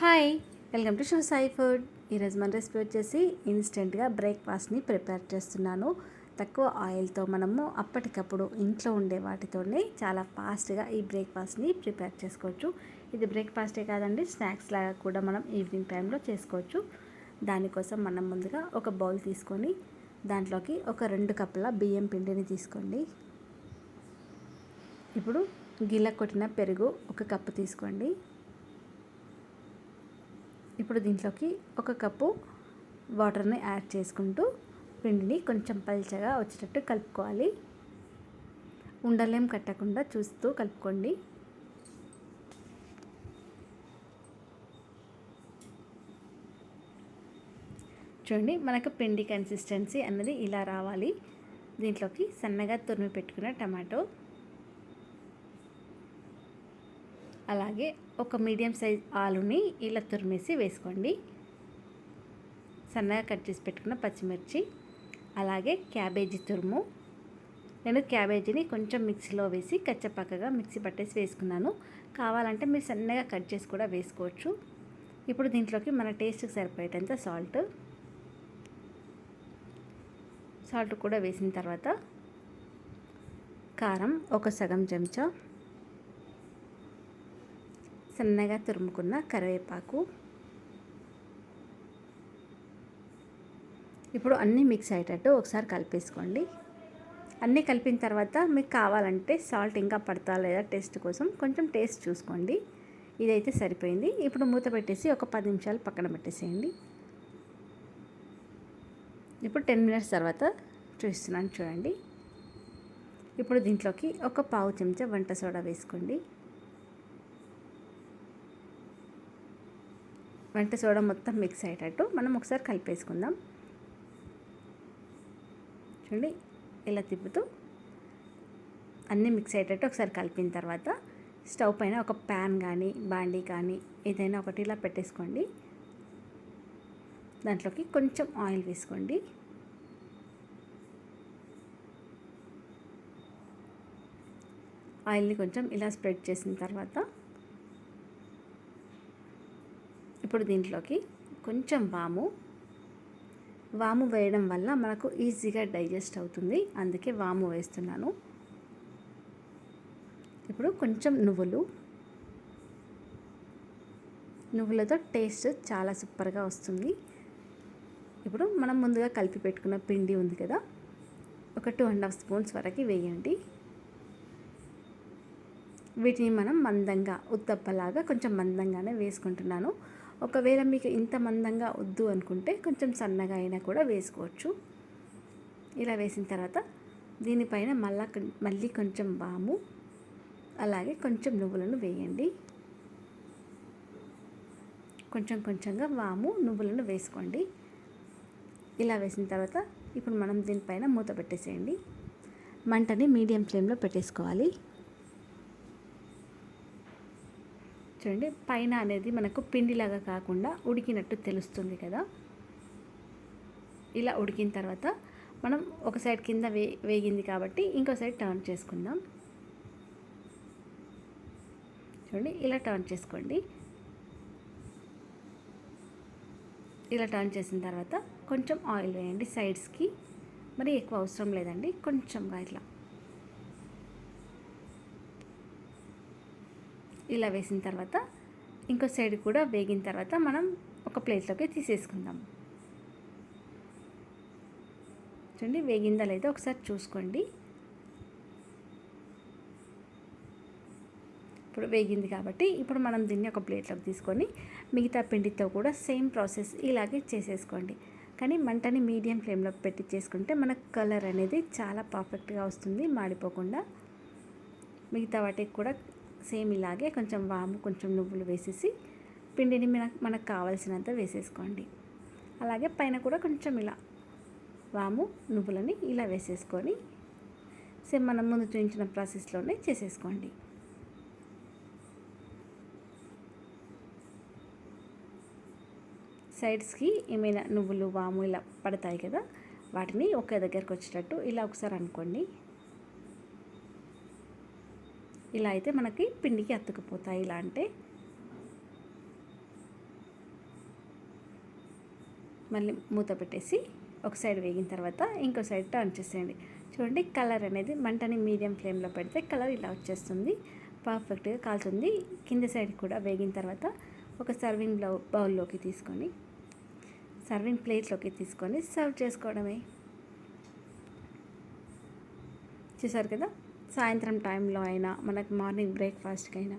Hi welcome to show Sai food. ఈరోజు మన recipe వచ్చేసి ఇన్స్టెంట్గా బ్రేక్ఫాస్ట్ని ప్రిపేర్ చేస్తున్నాను. తక్కువ ఆయిల్తో మనము అప్పటికప్పుడు ఇంట్లో ఉండే వాటితోనే చాలా ఫాస్ట్గా ఈ బ్రేక్ఫాస్ట్ని ప్రిపేర్ చేసుకోవచ్చు. ఇది బ్రేక్ఫాస్టే కాదండి స్నాక్స్ లాగా కూడా మనం ఈవినింగ్ టైంలో చేసుకోవచ్చు. దానికోసం మనం ముందుగా ఒక బౌల్ తీసుకొని దాంట్లోకి ఒక రెండు కప్పుల బియ్యం పిండిని తీసుకోండి. ఇప్పుడు గిల్ల కొట్టిన పెరుగు ఒక కప్పు తీసుకోండి. ఇప్పుడు దీంట్లోకి ఒక కప్పు వాటర్ని యాడ్ చేసుకుంటూ పిండిని కొంచెం పల్చగా వచ్చేటట్టు కలుపుకోవాలి. ఉండలేం కట్టకుండా చూస్తూ కలుపుకోండి. చూడండి మనకు పిండి కన్సిస్టెన్సీ అన్నది ఇలా రావాలి. దీంట్లోకి సన్నగా తురిమి పెట్టుకున్న టమాటో అలాగే ఒక మీడియం సైజ్ ఆలుని ఇలా తురిమేసి వేసుకోండి. సన్నగా కట్ చేసి పెట్టుకున్న పచ్చిమిర్చి అలాగే క్యాబేజీ తురుము. నేను క్యాబేజీని కొంచెం మిక్సీలో వేసి కచ్చపక్కగా మిక్సీ పట్టేసి వేసుకున్నాను. కావాలంటే మీరు సన్నగా కట్ చేసి కూడా వేసుకోవచ్చు. ఇప్పుడు దీంట్లోకి మన టేస్ట్కి సరిపోయేటంత సాల్ట్. సాల్ట్ కూడా వేసిన తర్వాత కారం ఒక సగం చెంచా. సన్నగా తురుముకున్న కరివేపాకు. ఇప్పుడు అన్నీ మిక్స్ అయ్యేటట్టు ఒకసారి కలిపేసుకోండి. అన్నీ కలిపిన తర్వాత మీకు కావాలంటే సాల్ట్ ఇంకా పడతా లేదా టేస్ట్ కోసం కొంచెం టేస్ట్ చూసుకోండి. ఇదైతే సరిపోయింది. ఇప్పుడు మూత పెట్టేసి ఒక పది నిమిషాలు పక్కన పెట్టేసేయండి. ఇప్పుడు టెన్ మినిట్స్ తర్వాత చూస్తున్నాను చూడండి. ఇప్పుడు దీంట్లోకి ఒక పావు చెంచా వంట సోడా వేసుకోండి. వంట సోడా మొత్తం మిక్స్ అయ్యేటట్టు మనం ఒకసారి కలిపేసుకుందాం. చూడండి ఇలా తిప్పుతూ అన్నీ మిక్స్ అయ్యేటట్టు ఒకసారి కలిపిన తర్వాత స్టవ్ పైన ఒక ప్యాన్ కానీ బాండీ కానీ ఏదైనా ఒకటి ఇలా పెట్టేసుకోండి. దాంట్లోకి కొంచెం ఆయిల్ వేసుకోండి. ఆయిల్ని కొంచెం ఇలా స్ప్రెడ్ చేసిన తర్వాత ఇప్పుడు దీంట్లోకి కొంచెం వాము. వాము వేయడం వల్ల మనకు ఈజీగా డైజెస్ట్ అవుతుంది. అందుకే వాము వేస్తున్నాను. ఇప్పుడు కొంచెం నువ్వులు. నువ్వులతో టేస్ట్ చాలా సూపర్గా వస్తుంది. ఇప్పుడు మనం ముందుగా కలిపి పెట్టుకున్న పిండి ఉంది కదా ఒక టూ అండ్ హాఫ్ స్పూన్స్ వరకు వేయండి. వీటిని మనం మందంగా ఉత్తప్పలాగా కొంచెం మందంగానే వేసుకుంటున్నాను. ఒకవేళ మీకు ఇంత మందంగా వద్దు అనుకుంటే కొంచెం సన్నగా అయినా కూడా వేసుకోవచ్చు. ఇలా వేసిన తర్వాత దీనిపైన మళ్ళా మళ్ళీ కొంచెం వాము అలాగే కొంచెం నువ్వులను వేయండి. కొంచెం కొంచెంగా వాము నువ్వులను వేసుకోండి. ఇలా వేసిన తర్వాత ఇప్పుడు మనం దీనిపైన మూత పెట్టేసేయండి. మంటని మీడియం ఫ్లేమ్లో పెట్టేసుకోవాలి. చూడండి పైన అనేది మనకు పిండిలాగా కాకుండా ఉడికినట్టు తెలుస్తుంది కదా. ఇలా ఉడికిన తర్వాత మనం ఒక సైడ్ కింద వే వేగింది కాబట్టి ఇంకో సైడ్ టర్న్ చేసుకుందాం. చూడండి ఇలా టర్న్ చేసుకోండి. ఇలా టర్న్ చేసిన తర్వాత కొంచెం ఆయిల్ వేయండి సైడ్స్కి. మరి ఎక్కువ అవసరం లేదండి కొంచెంగా ఇట్లా. ఇలా వేసిన తర్వాత ఇంకో సైడ్ కూడా వేగిన తర్వాత మనం ఒక ప్లేట్లోకి తీసేసుకుందాం. చూడండి వేగిందా లేదా ఒకసారి చూసుకోండి. ఇప్పుడు వేగింది కాబట్టి ఇప్పుడు మనం దీన్ని ఒక ప్లేట్లోకి తీసుకొని మిగతా పిండితో కూడా సేమ్ ప్రాసెస్ ఇలాగే చేసేసుకోండి. కానీ మంటని మీడియం ఫ్లేమ్లో పెట్టి చేసుకుంటే మన కలర్ అనేది చాలా పర్ఫెక్ట్గా వస్తుంది మాడిపోకుండా. మిగతా వాటికి కూడా సేమ్ ఇలాగే కొంచెం వాము కొంచెం నువ్వులు వేసేసి పిండిని మనకు మనకు కావలసినంత వేసేసుకోండి. అలాగే పైన కూడా కొంచెం ఇలా వాము నువ్వులని ఇలా వేసేసుకొని సేమ్ మనం ముందు చూపించిన ప్రాసెస్లోనే చేసేసుకోండి. సైడ్స్కి ఏమైనా నువ్వులు వాము ఇలా పడతాయి కదా వాటిని ఒకే దగ్గరకు వచ్చేటట్టు ఇలా ఒకసారి అనుకోండి. ఇలా అయితే మనకి పిండికి అతుకుపోతాయి. ఇలా అంటే మళ్ళీ మూత పెట్టేసి ఒక సైడ్ వేగిన తర్వాత ఇంకో సైడ్ టర్న్ చేసేయండి. చూడండి కలర్ అనేది మంటని మీడియం ఫ్లేమ్లో పెడితే కలర్ ఇలా వచ్చేస్తుంది. పర్ఫెక్ట్గా కాల్చుంది. కింద సైడ్ కూడా వేగిన తర్వాత ఒక సర్వింగ్ బ్లౌ బౌల్లోకి తీసుకొని సర్వింగ్ ప్లేట్లోకి తీసుకొని సర్వ్ చేసుకోవడమే. చూసారు కదా? సాయంత్రం టైంలో అయినా మనకు మార్నింగ్ బ్రేక్ఫాస్ట్కి అయినా